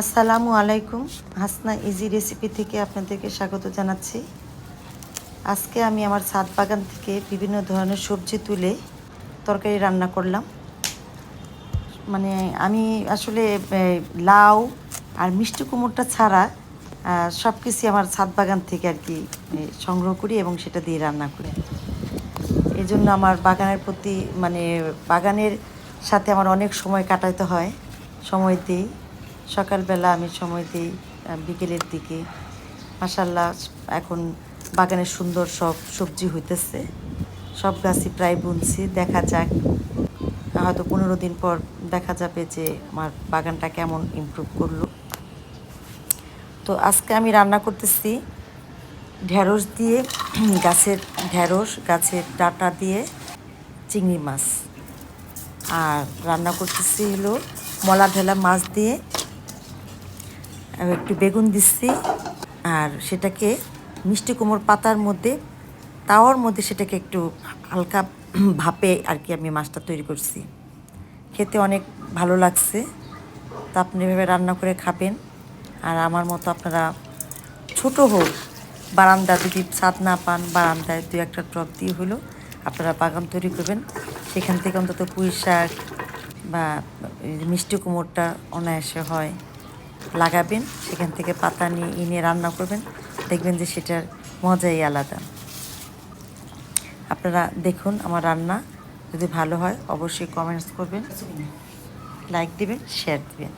আসসালামু আলাইকুম। Hasna easy recipe থেকে আপনাদেরকে স্বাগত জানাচ্ছি। আজকে আমি আমার ছাদ বাগান থেকে বিভিন্ন ধরনের সবজি তুলে তরকারি রান্না করলাম। মানে আমি আসলে লাউ আর মিষ্টি কুমড়টা ছাড়া সব কিছুই আমার ছাদ বাগান থেকে আর কি সংগ্রহ করি এবং সেটা দিয়ে রান্না করি। এই জন্য আমার বাগানের প্রতি মানে বাগানের সাথে আমার অনেক সময় কাটাতে হয়। সময় দিই। সকালবেলা আমি সময় দিই বিকেলের দিকে। মাসাল্লাহ এখন বাগানের সুন্দর সব সবজি হইতেছে। সব গাছই প্রায় বুনছি, দেখা যাক। হয়তো পনেরো দিন পর দেখা যাবে যে আমার বাগানটা কেমন ইমপ্রুভ করল। তো আজকে আমি রান্না করতেছি ঢেঁড়স দিয়ে, গাছের ঢেঁড়স, গাছের ডাটা দিয়ে চিংড়ি মাছ। আর রান্না করতেছি হলো মলা ঢেলা মাছ দিয়ে একটু বেগুন দিচ্ছি, আর সেটাকে মিষ্টি কুমড়োর পাতার মধ্যে, তাওয়ার মধ্যে সেটাকে একটু হালকা ভাপে আর কি আমি মাছটা তৈরি করছি। খেতে অনেক ভালো লাগছে। তা আপনি এভাবে রান্না করে খাবেন। আর আমার মতো আপনারা ছোট হোক বারান্দা যদি ছাদ না পান, বারান্দায় দু একটা টব দিয়ে হলো আপনারা বাগান তৈরি করবেন। সেখান থেকে অন্তত পুঁই শাক বা মিষ্টি কুমোরটা অনায়াসে হয়। লাগাবেন, সেখান থেকে পাতা নিয়ে এনে রান্না করবেন, দেখবেন যে সেটার মজাই আলাদা। আপনারা দেখুন আমার রান্না যদি ভালো হয়, অবশ্যই কমেন্টস করবেন লাইক দিবেন শেয়ার দিবেন।